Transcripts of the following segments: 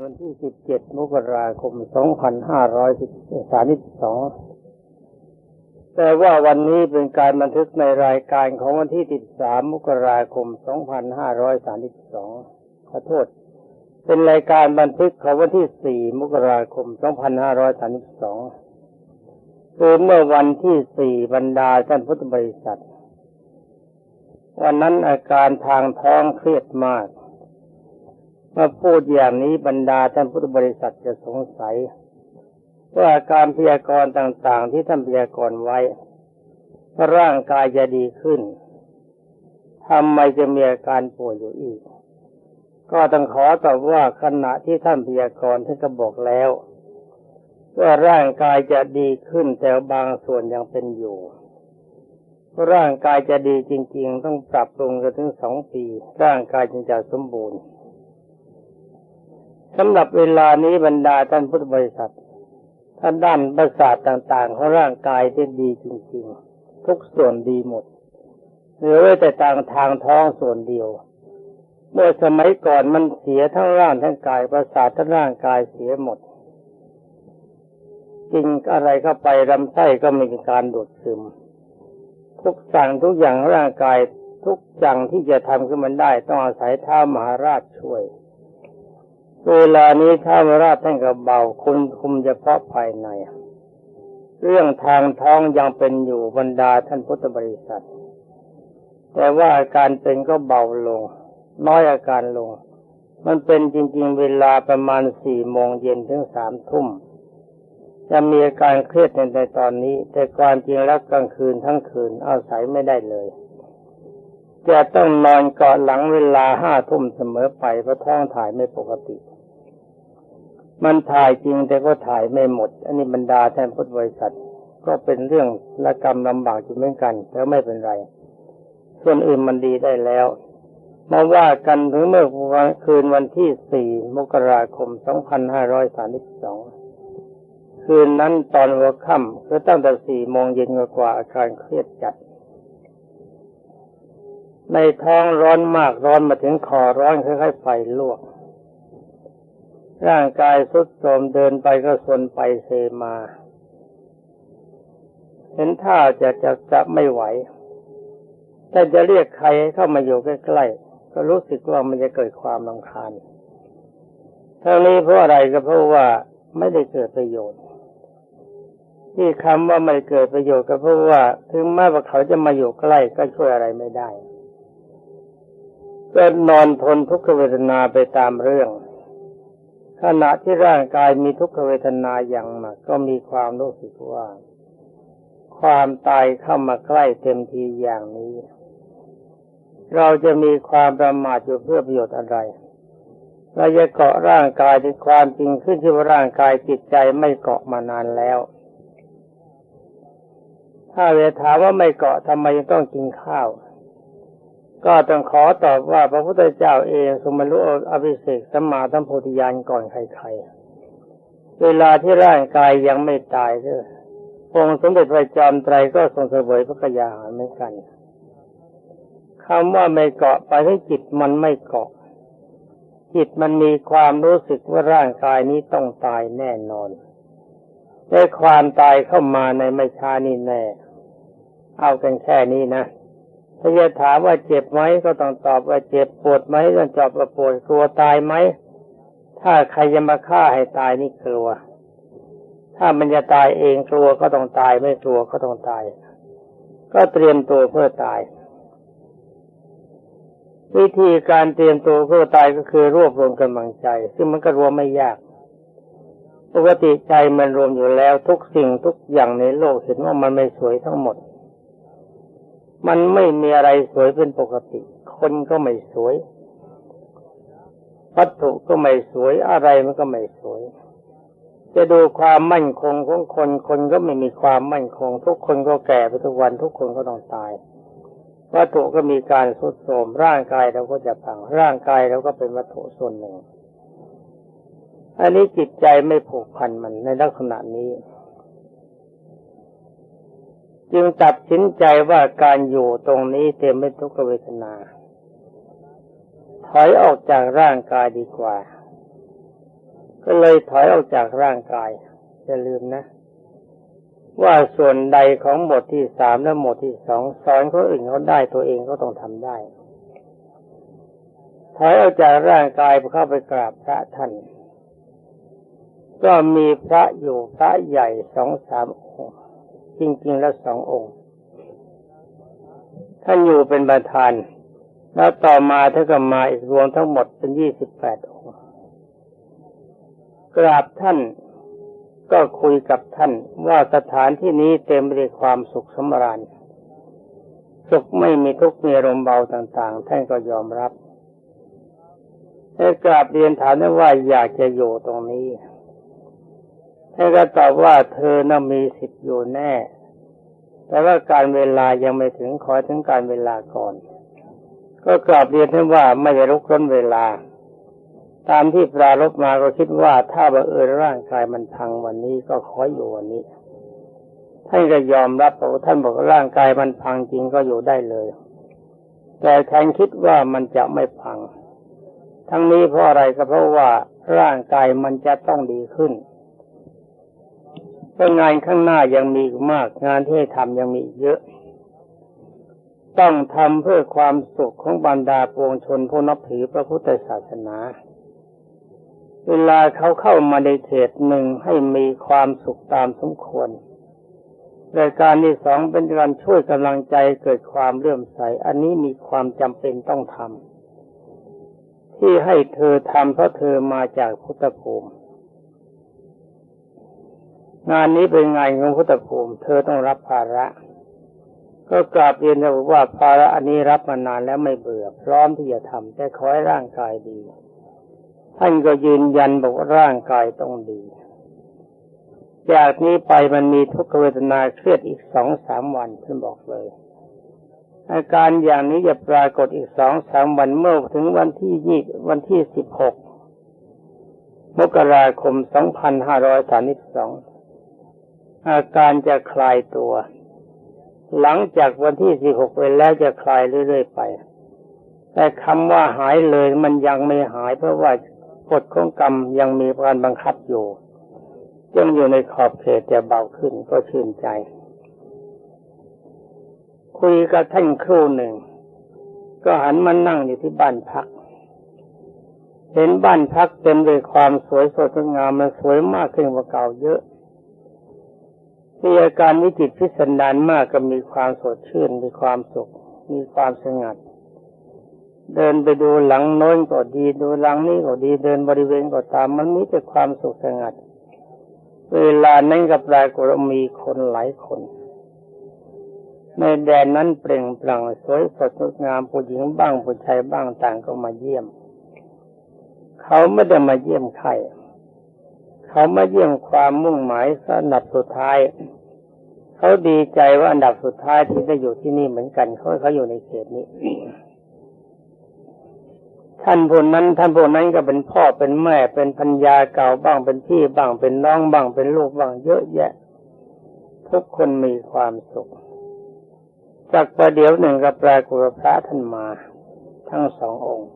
วันที่ 17 มกราคม 2532 แต่ว่าวันนี้เป็นการบันทึกในรายการของวันที่ 13 มกราคม 2532 ขอโทษ เป็นรายการบันทึกของวันที่ 4 มกราคม 2532 คือเมื่อวันที่ 4 บรรดาท่านพุทธบริษัท วันนั้นอาการทางท้องเครียดมาก มื่อพูดอย่างนี้บรรดาท่านพุทธบริษัทจะสงสัยว่าการพยากรณ์ต่างๆ ที่ท่านพยากรณ์ไว้ว่าร่างกายจะดีขึ้นทำไมจะมีอาการป่วยอยู่อีก ก็ต้องขอตอบว่าขณะที่ท่านพยากรณ์ท่านก็บอกแล้ว ว่าร่างกายจะดีขึ้นแต่บางส่วนยังเป็นอยู่ ร่างกายจะดีจริง ๆ ต้องปรับปรุงกันถึงสองปี ร่างกายจึงจะสมบูรณ์ สำหรับเวลานี้บรรดาท่านพุทธบริษัทท่านด้านประสาทต่างๆของร่างกายที่ดีจริงๆ ทุกส่วนดีหมดเหลือไว้แต่ต่างทางท้องส่วนเดียว เมื่อสมัยก่อนมันเสียทั้งร่างทั้งกายประสาททั้งร่างกายเสียหมดจริงอะไรเข้าไปลำไส้ก็มีการดูดซึม ทุกสั่งทุกอย่างร่างกายทุกอย่างที่จะทำขึ้นมันได้ ต้องอาศัยท้ามหาราชช่วย เวลานี้ท้าวราชท่านก็เบาคุมคุมเฉพาะภายใน เรื่องทางท้องยังเป็นอยู่บรรดาท่านพุทธบริษัท แต่ว่าอาการเป็นก็เบาลง น้อยอาการลง มันเป็นจริง ๆ เวลาประมาณสี่โมงเย็นถึงสามทุ่มจะมีอาการเครียดในตอนนี้ แต่ความจริงแล้วกลางคืนทั้งคืนอาศัยไม่ได้เลยจะต้องนอนเกาะหลังเวลาห้าทุ่มเสมอไปเพราะท้องถ่ายไม่ปกติ มันถ่ายจริงแต่ก็ถ่ายไม่หมด อันนี้บรรดาแทนพุทธบริษัท ก็เป็นเรื่องละกรรมลำบากอยู่เหมือนกันแต่ไม่เป็นไร ส่วนอื่นมันดีได้แล้วมาว่ากันถึงเมื่อวันคืนวันที่4มกราคม2532คืนนั้นตอนหัวค่ำคือตั้งแต่4โมงเย็นกว่าอาการเครียดจัด ในท้องร้อนมากร้อนมาถึงคอร้อนคล้ายๆไฟลวก ร่างกายสุดโทรมเดินไปก็สนไปเซมา เห็นท่าจะจะจะไม่ไหวแต่จะเรียกใครเข้ามาอยู่ใกล้ๆก็รู้สึกว่ามันจะเกิดความรำคาญทั้งนี้เพราะอะไรก็เพราะว่าไม่ได้เกิดประโยชน์ ที่คำว่าไม่เกิดประโยชน์ก็เพราะว่า ถึงแม้ว่าเขาจะมาอยู่ใกล้ก็ช่วยอะไรไม่ได้ก็นอนทนทุกขเวทนาไปตามเรื่อง ขณะที่ร่างกายมีทุกขเวทนาอย่างมากก็มีความรู้สึกว่า ความตายเข้ามาใกล้เต็มทีอย่างนี้ เราจะมีความประมาทอยู่เพื่อประโยชน์อะไรเราจะเกาะร่างกายที่ความจริงขึ้นที่ว่าร่างกายจิตใจไม่เกาะมานานแล้ว ถ้าเวถามว่าไม่เกาะทำไมต้องกินข้าว ก็ต้องขอตอบว่าพระพุทธเจ้าเองสมรู้อภิเศกสมมาทั้งโพธิญาณก่อนใครๆ เวลาที่ร่างกายยังไม่ตายเถอะองค์สมเด็จพระจอมไตรก็ทรงเสวยพระกยาหารเหมือนกันคำว่าไม่เกาะไปให้จิตมันไม่เกาะ จิตมันมีความรู้สึกว่าร่างกายนี้ต้องตายแน่นอนได้ความตายเข้ามาในไม่ช้านี่แน่ เอากันแค่นี้นะ ถ้าจะถามว่าเจ็บไหมก็ต้องตอบว่าเจ็บปวดไหมต้องตอบว่าปวดกลัวตายไหมถ้าใครจะมาฆ่าให้ตายนี่กลัว ถ้ามันจะตายเองกลัวก็ต้องตายไม่กลัวก็ต้องตาย ก็เตรียมตัวเพื่อตาย วิธีการเตรียมตัวเพื่อตายก็คือรวบรวมกำลังใจ ซึ่งมันก็รวมไม่ยากปกติใจมันรวมอยู่แล้วทุกสิ่งทุกอย่างในโลกเห็นว่ามันไม่สวยทั้งหมด มันไม่มีอะไรสวยเป็นปกติ คนก็ไม่สวย วัตถุก็ไม่สวยอะไรมันก็ไม่สวย จะดูความมั่นคงของคน คนก็ไม่มีความมั่นคง ทุกคนก็แก่ไปทุกวัน ทุกคนก็ต้องตาย วัตถุก็มีการสุดโทรมร่างกายเราก็จะพังร่างกายเราก็เป็นวัตถุส่วนหนึ่ง อันนี้จิตใจไม่ผูกพันมันในลักษณะนี้ จึงตัดสินใจว่าการอยู่ตรงนี้เต็มไปทุกขเวทนา ถอยออกจากร่างกายดีกว่า ก็เลยถอยออกจากร่างกายอย่าลืมนะ ว่าส่วนใดของบทที่สามและบทที่สองสอนคนอื่นเขาได้ตัวเองก็ต้องทำได้ถอยออกจากร่างกายเข้าไปกราบพระท่าน ก็มีพระอยู่พระใหญ่สองสามองค์ จริง ๆ แล้วสององค์ ท่านอยู่เป็นประธาน แล้วต่อมาท่านก็มาอีกรวมทั้งหมดเป็นยี่สิบแปดองค์ กราบท่านก็คุยกับท่านว่าสถานที่นี้เต็มไปด้วยความสุขสมราญ สุขไม่มีทุกข์มีลมเบาต่างๆ ท่านก็ยอมรับได้กราบเรียนถามว่าอยากจะอยู่ตรงนี้ ท่านก็ตอบว่าเธอน่ะมีสิทธิ์อยู่แน่ แต่ว่าการเวลายังไม่ถึงขอถึงการเวลาก่อน ก็กราบเรียนท่านว่าไม่ได้รุกร้นเวลา ตามที่ปรารบมาก็คิดว่าถ้าบังเอิญร่างกายมันพังวันนี้ก็ขออยู่วันนี้ท่านก็ยอมรับเพราะท่านบอกร่างกายมันพังจริงก็อยู่ได้เลย แต่แทนคิดว่ามันจะไม่พัง ทั้งนี้เพราะอะไรก็เพราะว่าร่างกายมันจะต้องดีขึ้น เพรางานข้างหน้ายังมีมาก งานที่ให้ทำยังมีเยอะ ต้องทำเพื่อความสุขของบรรดาปวงชนผู้นับถือพระพุทธศาสนา เวลาเขาเข้ามาในเขตหนึ่งให้มีความสุขตามสมควรรายการที่สองเป็นการช่วยกำลังใจเกิดความเลื่อมใส อันนี้มีความจำเป็นต้องทำที่ให้เธอทำเพราะเธอมาจากพุทธภูมิ งานนี้เป็นงานของพุทธภูมิ เธอต้องรับภาระ ก็กราบเรียนนะว่าภาระอันนี้รับมานานแล้วไม่เบื่อ พร้อมที่จะทำแต่ขอให้ร่างกายดี ท่านก็ยืนยันบอกว่าร่างกายต้องดี จากนี้ไปมันมีทุกขเวทนาเครียดอีกสองสามวันท่านบอกเลย อาการอย่างนี้จะปรากฏอีกสองสามวันเมื่อถึงวันที่ยี่วันที่สิบหกมกราคมสองพันห้าร้อยสามสิบสอง อาการจะคลายตัว หลังจากวันที่สิบหกไปแล้วจะคลายเรื่อยๆไป แต่คำว่าหายเลยมันยังไม่หาย เพราะว่ากฎของกรรมยังมีการบังคับอยู่ยังอยู่ในขอบเขตแต่เบาขึ้นก็ชื่นใจ คุยกับท่านครูหนึ่ง ก็หันมานั่งอยู่ที่บ้านพัก เห็นบ้านพักเต็มด้วยความสวยสดงามมันสวยมากขึ้นกว่าเก่าเยอะ มีอาการวิจิตพิสดารมากก็มีความสดชื่น มีความสุข มีความสงัด เดินไปดูหลังโน้นก็ดีดูหลังนี้ก็ดีเดินบริเวณก็ตามมันมีแต่ความสุขสงัด เวลานั้นกับรากฏมีคนหลายคน ในแดนนั้นเปล่งปลั่งสวยสดงดงามผู้หญิงบ้างผู้ชายบ้างต่างก็มาเยี่ยม เขาไม่ได้มาเยี่ยมใคร เขามาเยี่ยมความมุ่งหมายอันดับสุดท้าย เขาดีใจว่าอันดับสุดท้ายที่ได้อยู่ที่นี่เหมือนกันเขาเขาอยู่ในเขตนี้ท่านผู้นั้นท่านผู้นั้นก็เป็นพ่อเป็นแม่เป็นพัญญาเก่าบ้างเป็นพี่บ้างเป็นน้องบ้างเป็นลูกบ้างเยอะแยะ ทุกคนมีความสุขจากประเดี๋ยวหนึ่งกับปรากฏพระท่านมา ทั้งสององค์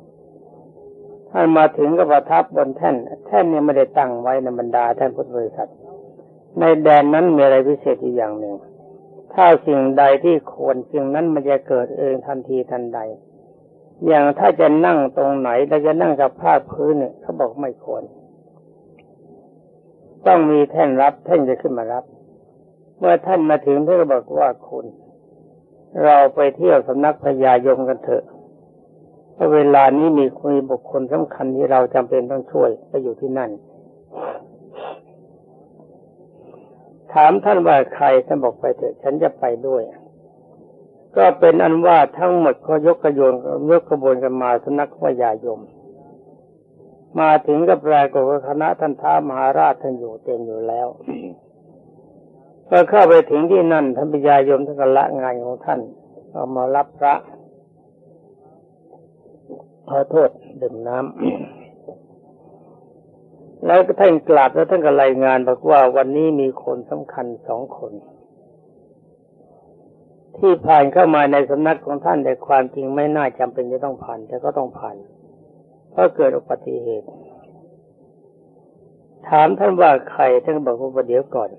ท่านมาถึงก็ประทับบนแท่น แท่นเนี้ไม่ได้ตั้งไว้ในบรรดาท่านพุทธบริษัท ในแดนนั้นมีอะไรพิเศษอีกอย่างหนึ่ง ถ้าสิ่งใดที่ควรสิ่งนั้นมันจะเกิดเองทันทีทันใด อย่างถ้าจะนั่งตรงไหนเราจะนั่งกับผ้าพื้นเนี่ยเขาบอกไม่ควร ต้องมีแท่นรับแท่นจะขึ้นมารับ เมื่อท่านมาถึงท่านก็บอกว่าคุณ เราไปเที่ยวสำนักพญายมกันเถอะ เวลานี้มีคุยบุคคลสำคัญที่เราจำเป็นต้องช่วยไปอยู่ที่นั่น ถามท่านว่าใครท่านบอกไปเถอะฉันจะไปด้วย ก็เป็นอันว่าทั้งหมดก็ยกกระโยนยกกระบวนกันมาสนักวิยายม มาถึงกับแปลกว่าคณะท่านท้ามหาราชท่านอยู่เต็มอยู่แล้วพอเข้าไปถึงที่นั่นท่านปิยายมท่านก็ละงานของท่านเอามารับพระ ขอโทษดื่มน้ำแล้วท่านกลับแล้วท่านก็รายงานบอกว่าวันนี้มีคนสำคัญสองคน ที่ผ่านเข้ามาในสำนักของท่านแต่ความจริงไม่น่าจำเป็นจะต้องผ่าน แต่ก็ต้องผ่านเพราะเกิดอุบัติเหตุ ถามท่านว่าใครท่านบอกว่าเดี๋ยวก่อน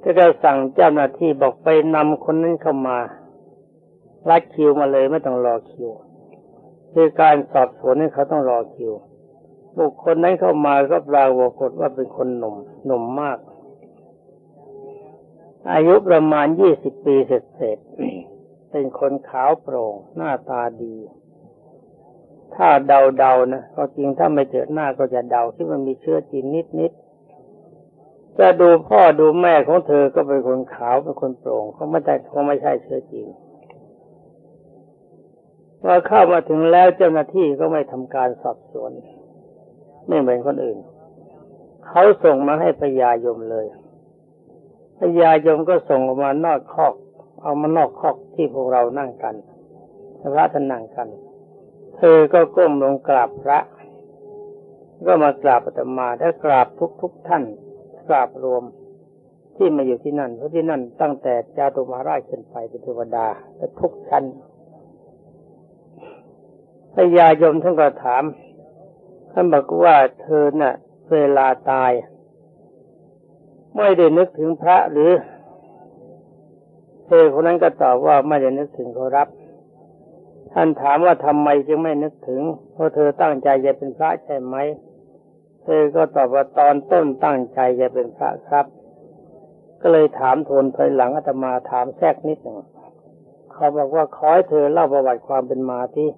ท่านก็สั่งเจ้าหน้าที่บอกไปนำคนนั้นเข้ามารัดคิวมาเลยไม่ต้องรอคิว คือการสอบสวนนี่เขาต้องรอคิว บุคคลนั้นเข้ามาก็ปรากฏว่าเป็นคนหนุ่มหนุ่มมาก อายุประมาณยี่สิบปีเสร็จๆเป็นคนขาวโปร่ง หน้าตาดี ถ้าเดาๆนะก็จริงถ้าไม่เจอหน้าก็จะเดาที่มันมีเชื้อจีนนิดๆจะดูพ่อดูแม่ของเธอก็เป็นคนขาวเป็นคนโปร่งเขาไม่ใช่เขาไม่ใช่เชื้อจีน ว่าเข้ามาถึงแล้วเจ้าหน้าที่ก็ไม่ทำการสอบสวน ไม่เหมือนคนอื่น เขาส่งมาให้พญายมเลยพญายมก็ส่งออกมานอกคอก เอามานอกคอกที่พวกเรานั่งกันพระท่านนั่งกัน เธอก็ก้มลงกราบพระ ก็มากราบอาตมาและกราบทุกทุกท่าน กราบรวมที่มาอยู่ที่นั่นเพราะที่นั่นตั้งแต่จาตุมาราชขึ้นไปเป็นเทวดาและทุกชั้น พญายมท่านก็ถามท่านบอกว่าเธอเนะ่ะ เวลาตาย ไม่ได้นึกถึงพระหรือ เธอคนนั้นก็ตอบว่าไม่ได้นึกถึงเขารับ ท่านถามว่าทำไมจึงไม่นึกถึง เพราะเธอตั้งใจจะเป็นพระใช่ไหม เธอก็ตอบว่าตอนต้นตั้งใจจะเป็นพระครับ ก็เลยถามทวนภายหลังอาตมาถามแทรกนิดหนึ่งเขาบอกว่าขอให้เธอเล่าประวัติความเป็นมาที่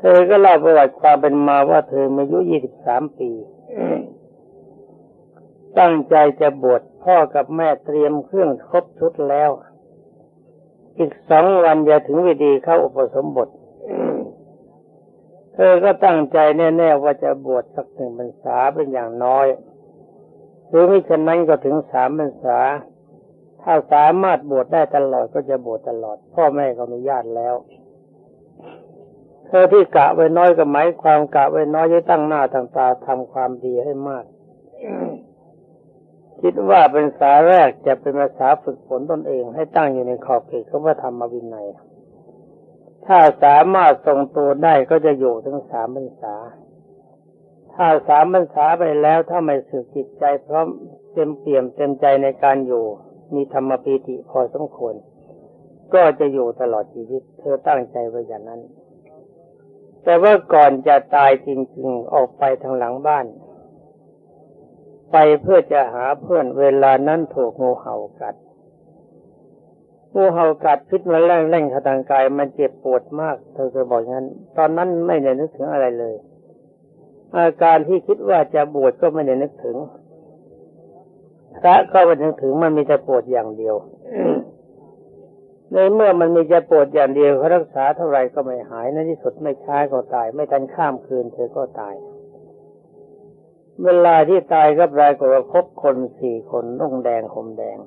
เธอก็เล่าประวัติความเป็นมาว่าเธอมีอายุยี่สิบสามปี ตั้งใจจะบวชพ่อกับแม่เตรียมเครื่องครบชุดแล้ว อีกสองวันจะถึงวิดีเข้าอุปสมบท เธอก็ตั้งใจแน่ๆว่าจะบวชสักหนึ่งพรรษาเป็นอย่างน้อย หรือไม่เช่นนั้นก็ถึงสามพรรษา ถ้าสามารถบวชได้ตลอดก็จะบวชตลอด พ่อแม่ก็อนุญาตแล้ว เธอที่กะไว้น้อยก็หมายความกะไว้น้อยจะตั้งหน้าตั้งตาทำความดีให้มาก คิดว่าเป็นสาแรกจะเป็นภาษาฝึกฝนตนเอง ให้ตั้งอยู่ในขอบเขตของพระธรรมวินัยถ้าสามารถทรงตัวได้ก็จะอยู่ถึงสามพรรษา ถ้าสามพรรษาไปแล้วถ้าไม่สึกจิตใจพร้อมเต็มเปี่ยมเต็มใจในการอยู่ มีธรรมปีติพอสมควร ก็จะอยู่ตลอดชีวิต เธอตั้งใจไว้อย่างนั้น แต่ว่าก่อนจะตายจริงๆ ออกไปทางหลังบ้าน ไปเพื่อจะหาเพื่อนเวลานั้นถูกงูเห่ากัด งูเห่ากัดพิษมันแรงแรงทางกายมันเจ็บปวดมาก เธอจะบอกงั้น ตอนนั้นไม่ได้นึกถึงอะไรเลย อาการที่คิดว่าจะบวชก็ไม่ได้นึกถึงพระก็ไม่นึกถึงมันมีแต่ปวดอย่างเดียว ในเมื่อมันมีจะปวดอย่างเดียวเขารักษาเท่าไรก็ไม่หายในที่สุดไม่ช้าก็ตาย ไม่ทันข้ามคืนเธอก็ตาย เวลาที่ตายก็ปรากฏว่าพบคนสี่คนนุ่งแดงห่มแดง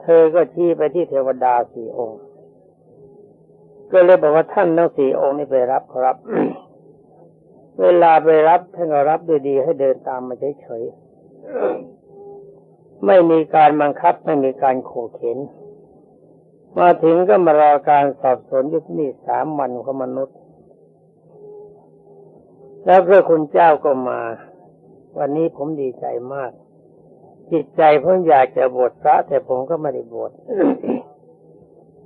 เธอก็ชี้ไปที่เทวดาสี่องค์ ก็เลยบอกว่าท่านทั้งสี่องค์นี้ไปรับครับเวลาไปรับท่านก็รับด้วยดีให้เดินตามมาเฉยๆไม่มีการบังคับไม่มีการโขเข็น มาถึงก็มารอการสอบสวนยุทนี่สามวันของมนุษย์ แล้วพระคุณเจ้าก็มา วันนี้ผมดีใจมาก จิตใจผมอยากจะบวชพระ แต่ผมก็ไม่ได้บวช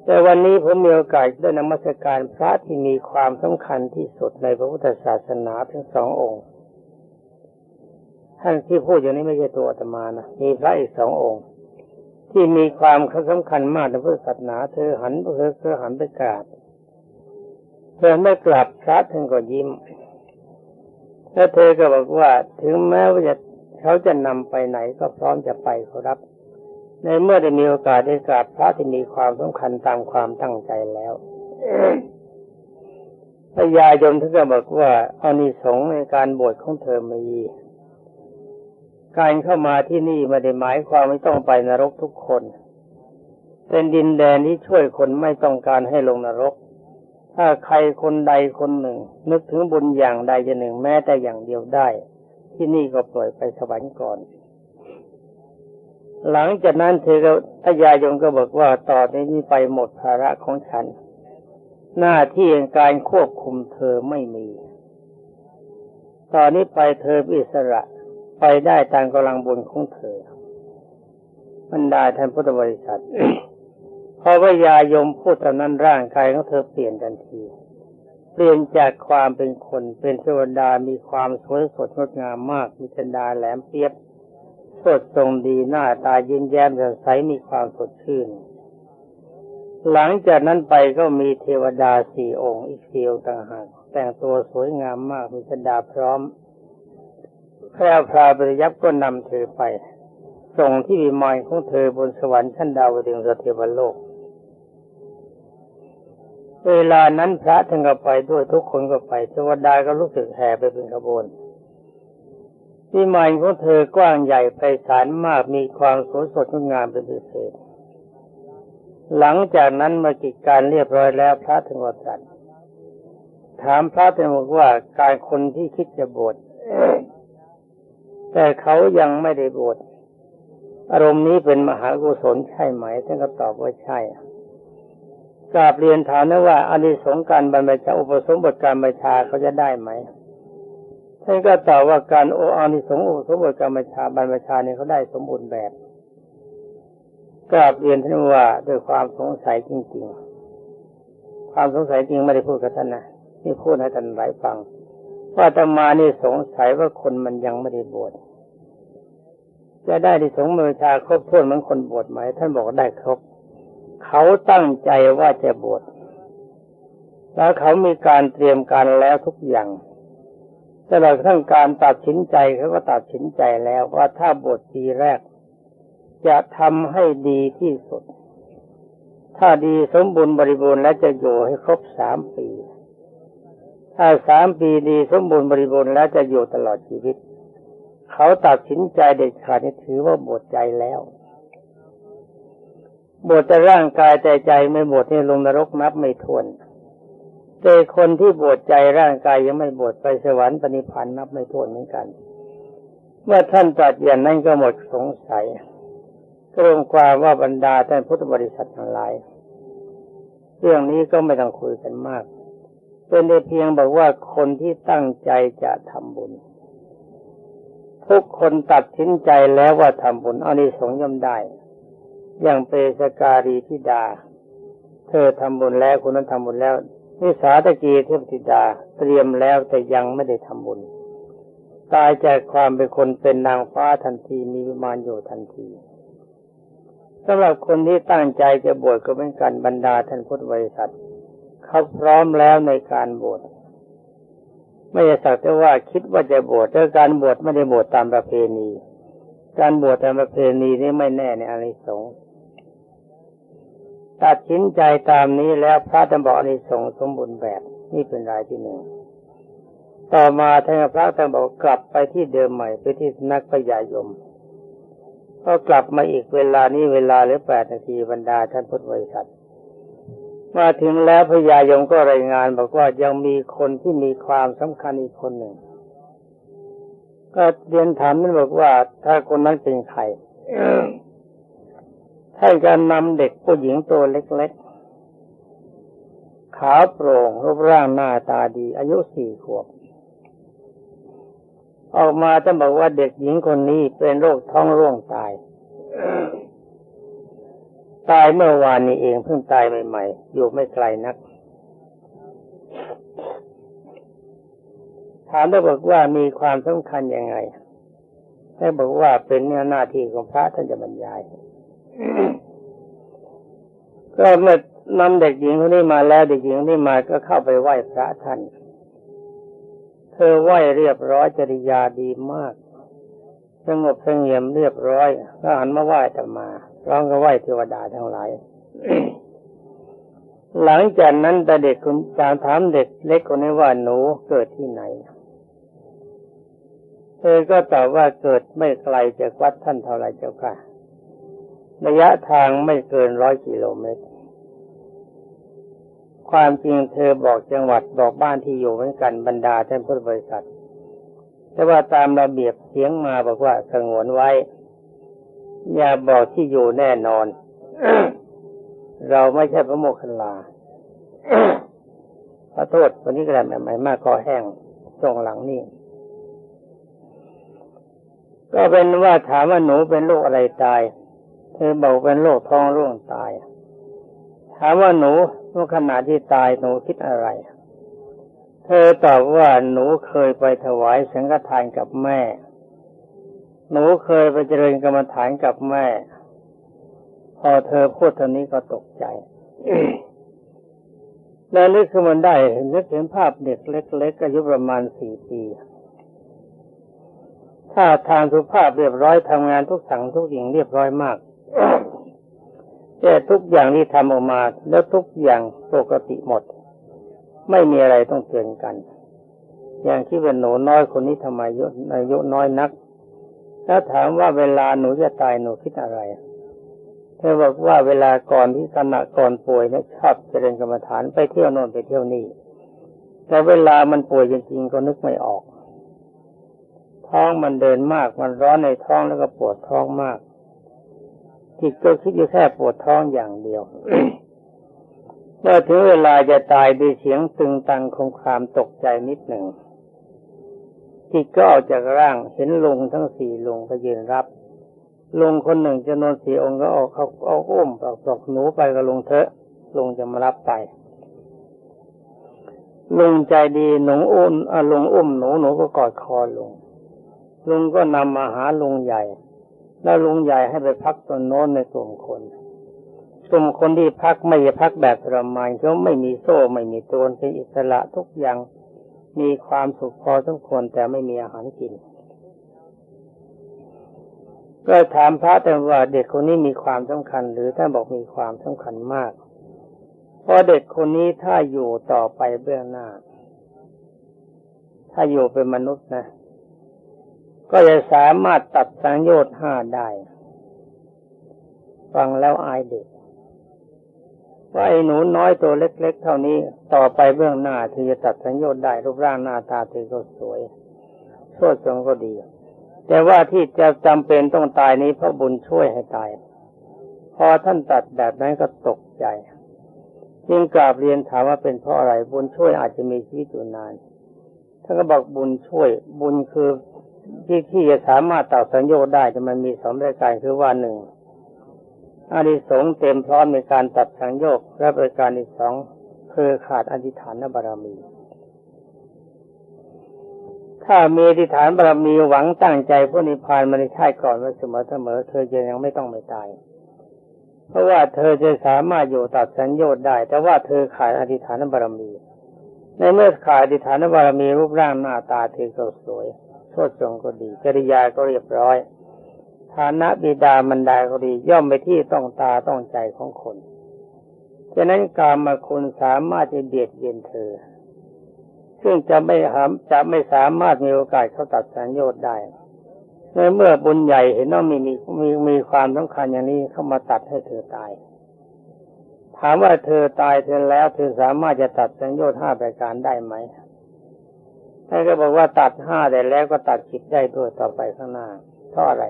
แต่วันนี้ผมมีโอกาสได้นมัสการพระที่มีความสำคัญที่สุดในพระพุทธศาสนาทั้งสององค์ ท่านที่พูดอย่างนี้ไม่ใช่ตัวอาตมานะมีพระอีกสององค์ ที่มีความสำคัญมากในพุทธศาสนา เธอหันเธอเธอหันไปกราบเธอไม่กลับพระท่านก็ยิ้มแล้วเธอก็บอกว่าถึงแม้ว่าจะเขาจะนำไปไหนก็พร้อมจะไปขอรับ ในเมื่อได้มีโอกาสได้กราบพระที่มีความสำคัญตามความตั้งใจแล้วพระยายมท่านก็บอกว่าอานิสงส์ในการบวชของเธอมี การเข้ามาที่นี่ไม่ได้หมายความไม่ต้องไปนรกทุกคน เป็นดินแดนที่ช่วยคนไม่ต้องการให้ลงนรก ถ้าใครคนใดคนหนึ่ง นึกถึงบุญอย่างใดอย่างหนึ่งแม้แต่อย่างเดียวได้ ที่นี่ก็ปล่อยไปสวรรค์ก่อน หลังจากนั้นเธอก็พยายงก็บอกว่าต่อในนี้ไปหมดภาระของฉัน หน้าที่การควบคุมเธอไม่มีตอนนี้ไปเธออิสระ ไปได้ตามกำลังบุญของเธอ มันได้ท่านพุทธบริษัทพอพระยายมพูดตอนนั้นร่างกายของเธอเปลี่ยนทันที เปลี่ยนจากความเป็นคนเป็นเทวดามีความสวยสดงดงามมาก มีชันดาแหลมเปียบ สดทรงดีหน้าตายิ้มแย้มแจ่มใสมีความสดชื่น หลังจากนั้นไปก็มีเทวดาสี่องค์อีกสี่องค์ต่างหากแต่งตัวสวยงามมากมีชันดาพร้อม แพร่พราปริยับก็นำเธอไป ส่งที่วิมานของเธอบนสวรรค์ชั้นดาวดึงสเทวโลก เวลานั้นพระท่านก็ไปด้วยทุกคนก็ไปเทวดาก็รู้สึกแห่ไปเป็นขบวนวิมานของเธอกว้างใหญ่ไพศาลมากมีความสวยสดงดงามเป็นพิเศษ หลังจากนั้นมากิจการเรียบร้อยแล้วพระถึงวัดสันถามพระท่านบอกว่าการคนที่คิดจะบวช แต่เขายังไม่ได้บวชอารมณ์นี้เป็นมหากุศลใช่ไหมท่านก็ตอบว่าใช่กราบเรียนถามนะว่าอานิสงส์การบรรพชาอุปสมบทการบรรชาเขาจะได้ไหมท่านก็ตอบว่าการโออานิสงส์อุปสมบทการบรรชาบรรพชาเนี่ยเขาได้สมบูรณ์แบบกราบเรียนท่านว่าด้วยความสงสัยจริงๆ ความสงสัยจริงไม่ได้พูดกับท่านนะนี่พูดให้ท่านหลายฟัง ว่าตมานี่สงสัยว่าคนมันยังไม่ได้บวชจะได้ที่สงมือชาครบถ้วนเหมือนคนบวชไหม ท่านบอกได้ครบ เขาตั้งใจว่าจะบวชแล้วเขามีการเตรียมการแล้วทุกอย่างตลอดทั้งการตัดสินใจเขาก็ตัดสินใจแล้วว่าถ้าบวชปีแรก จะทำให้ดีที่สุด ถ้าดีสมบูรณ์บริบูรณ์และจะอยู่ให้ครบสามปี ถ้าสามปีดีสมบูรณ์บริบูรณ์แล้วจะอยู่ตลอดชีวิต เขาตัดสินใจเด็ดขาดนี่ถือว่าบวชใจแล้วบวชแต่ร่างกายแต่ใจไม่บวชนี่ลงนรกนับไม่ถ้วนแต่คนที่บวชใจร่างกายยังไม่บวชไปสวรรค์ปณิพันธ์นับไม่ถ้วนเหมือนกัน เมื่อท่านตรัสอย่างนั้นก็หมดสงสัยก็รวมความว่าบรรดาท่านพุทธบริษัททั้งหลาย เรื่องนี้ก็ไม่ต้องคุยกันมาก เป็นได้เพียงบอกว่าคนที่ตั้งใจจะทำบุญ ทุกคนตัดสินใจแล้วว่าทำบุญอานิสงส์ย่อมได้ อย่างเปสการีธิดา เธอทำบุญแล้วคนนั้นทำบุญแล้วนิสาตะกีเทพธิดาเตรียมแล้วแต่ยังไม่ได้ทำบุญ ตายจากความเป็นคนเป็นนางฟ้าทันทีมีวิมานอยู่ทันทีสำหรับคนที่ตั้งใจจะบวชก็เป็นการบรรดาท่านพุทธบริษัท เขาพร้อมแล้วในการบวชไม่ใช่สักแต่ว่าคิดว่าจะบวชแต่การบวชไม่ได้บวชตามประเพณี การบวชตามประเพณีนี่ไม่แน่ในอานิสงส์ตัดสินใจตามนี้แล้วพระจะบอกอานิสงส์สมบูรณ์แบบนี่เป็นรายที่หนึ่งต่อมาท่านพระท่านบอกกลับไปที่เดิมใหม่ไปที่นักพยายมก็กลับมาอีกเวลานี้เวลาหรือแปดนาทีบรรดาท่านพุทธบริษัท มาถึงแล้วพญายมก็รายงานบอกว่ายังมีคนที่มีความสำคัญอีกคนหนึ่ง ก็เรียนถามนั่นบอกว่า ถ้าคนนั้นเป็นใครให้การนำเด็กผู้หญิงตัวเล็กๆ ขาวโปร่งรูปร่างหน้าตาดี อายุสี่ขวบ ออกมาจะบอกว่าเด็กหญิงคนนี้เป็นโรคท้องร่วงตาย ตายเมื่อวานนี้เองเพิ่งตายใหม่ๆ อยู่ไม่ไกลนัก ถามได้บอกว่ามีความสำคัญยังไง ได้บอกว่าเป็นเนื้อหน้าที่ของพระท่านจะบรรยาย ก็เมื่อนำเด็กหญิงคนนี้มาแล้วเด็กหญิงคนนี้มาก็เข้าไปไหว้พระท่าน เธอไหว้เรียบร้อยจริยาดีมาก สงบเสงเงียมเรียบร้อยแล้วหันมาไหว้ธรรมา ร้องก็ไหวเทวดาทั้งหลาย หลังจากนั้นแต่เด็กคุณจางถามเด็กเล็กคนนี้ว่าหนูเกิดที่ไหน เธอก็ตอบว่าเกิดไม่ไกลจากวัดท่านเท่าไรเจ้าค่ะ ระยะทางไม่เกินร้อยกิโลเมตร ความจริงเธอบอกจังหวัดบอกบ้านที่อยู่เหมือนกันบรรดาท่านพุทธบริษัท แต่ว่าตามระเบียบเสียงมาบอกว่าสงวนไว้ อย่าบอกที่อยู่แน่นอน เราไม่ใช่พระโมคคัลลาขอโทษวันนี้กระดาษใหม่มากคอแห้งช่วงหลังนี่ ก็เป็นว่าถามว่าหนูเป็นโรคอะไรตาย เธอบอกเป็นโรคท้องร่วงตาย ถามว่าหนูเมื่อขณะที่ตายหนูคิดอะไร เธอตอบว่าหนูเคยไปถวายสังฆทานกับแม่ หนูเคยไปเจริญกรรมฐานกับแม่ พอเธอพูดเท่านี้ก็ตกใจแล้วนึกขึ้นมันได้นึกเห็นภาพเด็กเล็กๆอายุประมาณสี่ปีถ้าทางสุภาพเรียบร้อยทำงานทุกสั่งทุกอย่างเรียบร้อยมากแต่ทุกอย่างที่ทำออกมาแล้วทุกอย่างปกติหมด ไม่มีอะไรต้องเตือนกัน อย่างที่เป็นหนูน้อยคนนี้ทำไมอายุอายุน้อยนัก ถ้าถามว่าเวลาหนูจะตายหนูคิดอะไรเธอบอกว่าเวลาก่อนที่ขณะก่อนป่วยเนี่ยชอบเจริญกรรมฐานไปเที่ยวโน่นไปเที่ยวนี่แต่เวลามันป่วยจริงๆก็นึกไม่ออก ท้องมันเดินมากมันร้อนในท้องแล้วก็ปวดท้องมากจิตก็คิดอยู่แค่ปวดท้องอย่างเดียวเมื่อถึงเวลาจะตายด้วยเสียงตึงตังคงความตกใจนิดหนึ่ง จิตก็ออกจากร่างเห็นลุงทั้งสี่ลุงไปยืนรับลุงคนหนึ่งจะนอนสี่องค์ก็ออกเขาเอาอุ้มเอาบอกหนูไปกับลุงเถอะลุงจะมารับไปลุงใจดีหนูอุ้มลุงอุ้มหนูหนูก็กอดคอลุงลุงก็นำมาหาลุงใหญ่ แล้วลุงใหญ่ให้ไปพักตนโน้นในกลุ่มคนกลุ่มคนที่พักไม่พักแบบทรมานเขาไม่มีโซ่ไม่มีตัวเป็นอิสระทุกอย่าง มีความสุขพอทุกคนแต่ไม่มีอาหารกิน ก็ถามพระแต่ว่าเด็กคนนี้มีความสำคัญ หรือท่านบอกมีความสำคัญมาก เพราะเด็กคนนี้ถ้าอยู่ต่อไปเบื้องหน้า ถ้าอยู่เป็นมนุษย์นะ ก็จะสามารถตัดสังโยชน์ห้าได้ ฟังแล้วอายเด็ก ว่าไอ้หนูน้อยตัวเล็ก ๆ เท่านี้ ต่อไปเบื้องหน้าเธอจะตัดสังโยชน์ได้รูปร่างหน้าตาเธอก็สวยโชดทรงก็ดี แต่ว่าที่จะจำเป็นต้องตายนี้เพราะบุญช่วยให้ตาย พอท่านตัดแบบนั้นก็ตกใจจึงกราบเรียนถามว่าเป็นเพราะอะไร บุญช่วยอาจจะมีชีวิตอยู่นานท่านก็บอกบุญช่วย บุญคือที่ที่จะสามารถตัดสัญญาได้แต่มันมีสองรายการคือว่าหนึ่ง อานิสงส์เต็มพร้อมในการตัดสังโยกและบริการอีกสองคือขาดอธิษฐานบารมี ถ้ามีอธิษฐานบารมีหวังตั้งใจพระนิพพานมาในชาติก่อนไว้เสมอเสมอเธอจะยังไม่ต้องไม่ตาย เพราะว่าเธอจะสามารถอยู่ตัดสัญญาได้ แต่ว่าเธอขาดอธิษฐานบารมี ในเมื่อขาดอธิษฐานบารมีรูปร่างหน้าตาเธอก็สวยโชดทรงก็ดีจริยาก็เรียบร้อย ฐานะบิดามันดาก็ดีย่อมไปที่ต้องตาต้องใจของคนฉะนั้นกามาคุณสามารถจะเบียดเบียนเธอ ซึ่งจะไม่หามจะไม่สามารถมีโอกาสเข้าตัดสัญญาได้ในเมื่อบุญใหญ่เห็นว่ามีมีมีมีความสำคัญอย่างนี้เข้ามาตัดให้เธอตาย ถามว่าเธอตายเธอแล้ว เธอสามารถจะตัดสัญญาห้าประการได้ไหมท่านก็บอกว่าตัดห้าได้แล้วก็ตัดจิตได้ด้วยต่อไปข้างหน้าเพราะอะไร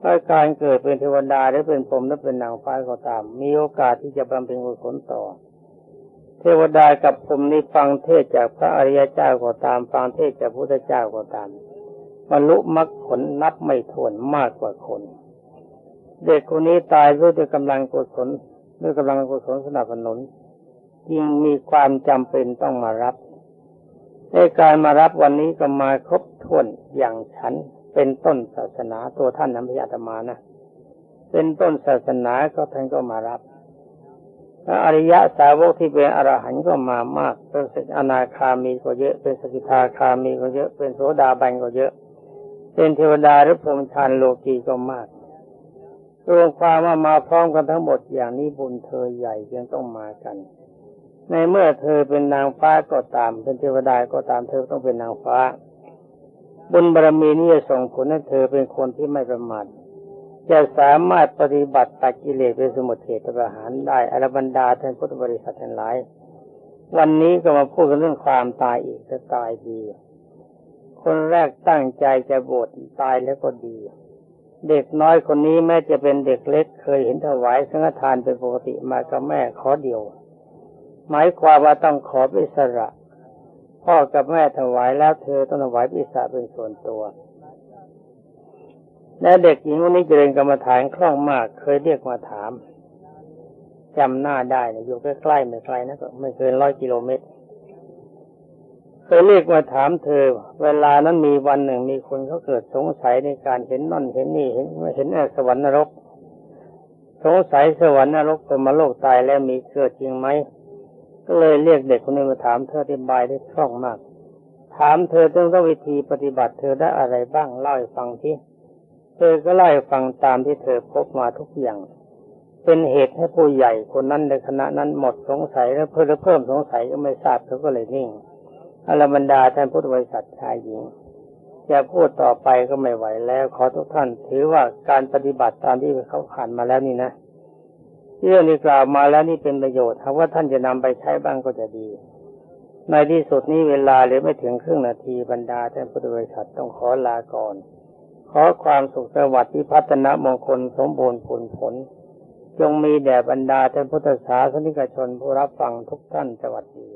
เพราการเกิดเป็นเทวดาหรือเป็นพรหมหรือเป็นนางฟ้าก็ตาม มีโอกาสที่จะบำเพ็ญกุศลต่อ เทวดากับผมนี่ฟังเทศจากพระอริยเจ้าก็ตาม ฟังเทศจากพระพุทธเจ้าก็ตามบรรลุมรรคผลนับไม่ถ้วนมากกว่าคน เด็กคนนี้ตายด้วยกำลังกุศลด้วยกำลังกุศลสนับสนุนยิ่งมีความจำเป็นต้องมารับในการมารับวันนี้ก็มาครบถ้วนอย่างฉัน เป็นต้นศาสนาตัวท่านนัมพยาตมานะเป็นต้นศาสนาก็ท่านก็มารับพระอริยะสาวกที่เป็นอรหันต์ก็มามากเป็นอนาคามีก็เยอะ เป็นสกิทาคามีก็เยอะ เป็นโสดาบันก็เยอะ เป็นเทวดาหรือพรหมชานโลกีก็มากรวมความว่ามาพร้อมกันทั้งหมดอย่างนี้บุญเธอใหญ่จึงต้องมากัน ในเมื่อเธอเป็นนางฟ้าก็ตาม เป็นเทวดาก็ตามเธอต้องเป็นนางฟ้า บุญบารมีนี้จะส่งผลให้เธอเป็นคนที่ไม่ประมาทจะสามารถปฏิบัติตัดกิเลสเป็นสมุทเทตประหารได้อรบรรดาท่านพุทธบริษัททั้งหลาย วันนี้ก็มาพูดกันเรื่องความตายอีกจะตายดี คนแรกตั้งใจจะบวชตายแล้วก็ดี เด็กน้อยคนนี้แม้จะเป็นเด็กเล็กเคยเห็นถวายสังฆทานเป็นปกติมากับแม่ขอเดียว หมายความว่าต้องขอพิสระ พ่อกับแม่ถวายแล้วเธอต้องถวายพิสระเป็นส่วนตัว และเด็กหญิงคนนี้เจริญกรรมฐานคล่องมาก เคยเรียกมาถามจำหน้าได้นะอยู่ใกล้ๆไม่ไกลนะก็ไม่เกินร้อยกิโลเมตร เคยเรียกมาถามเธอ เวลานั้นมีวันหนึ่งมีคนเขาเกิดสงสัยในการเห็นนั่นเห็นนี่เห็นเห็นสวรรค์นรก สงสัยสวรรค์นรกเป็นมาโลกตายแล้วมีเกิดจริงไหม ก็เลยเรียกเด็กคนนี้มาถามเธออธิบายได้คล่องมาก ถามเธอถึงวิธีปฏิบัติเธอได้อะไรบ้างเล่าให้ฟังที่เธอก็เล่าให้ฟังตามที่เธอพบมาทุกอย่าง เป็นเหตุให้ผู้ใหญ่คนนั้นในคณะนั้นหมดสงสัยแล้วเพิ่มเพิ่มสงสัยก็ไม่ทราบเขาก็เลยนิ่งอรบรรดาท่านพุทธบริษัทชายหญิงจะพูดต่อไปก็ไม่ไหวแล้ว ขอทุกท่านถือว่าการปฏิบัติตามที่เขาผ่านมาแล้วนี่นะ เรื่องที่กล่าวมาแล้วนี่เป็นประโยชน์ถ้าว่าท่านจะนำไปใช้บ้างก็จะดี ในที่สุดนี้เวลาเหลือไม่ถึงครึ่งนาทีบรรดาท่านพุทธบริษัทต้องขอลาก่อน ขอความสุขสวัสดิ์ที่พัฒนามงคลสมบูรณ์ผลผล จงมีแด่บรรดาท่านพุทธศาสนิกชนผู้รับฟังทุกท่านสวัสดี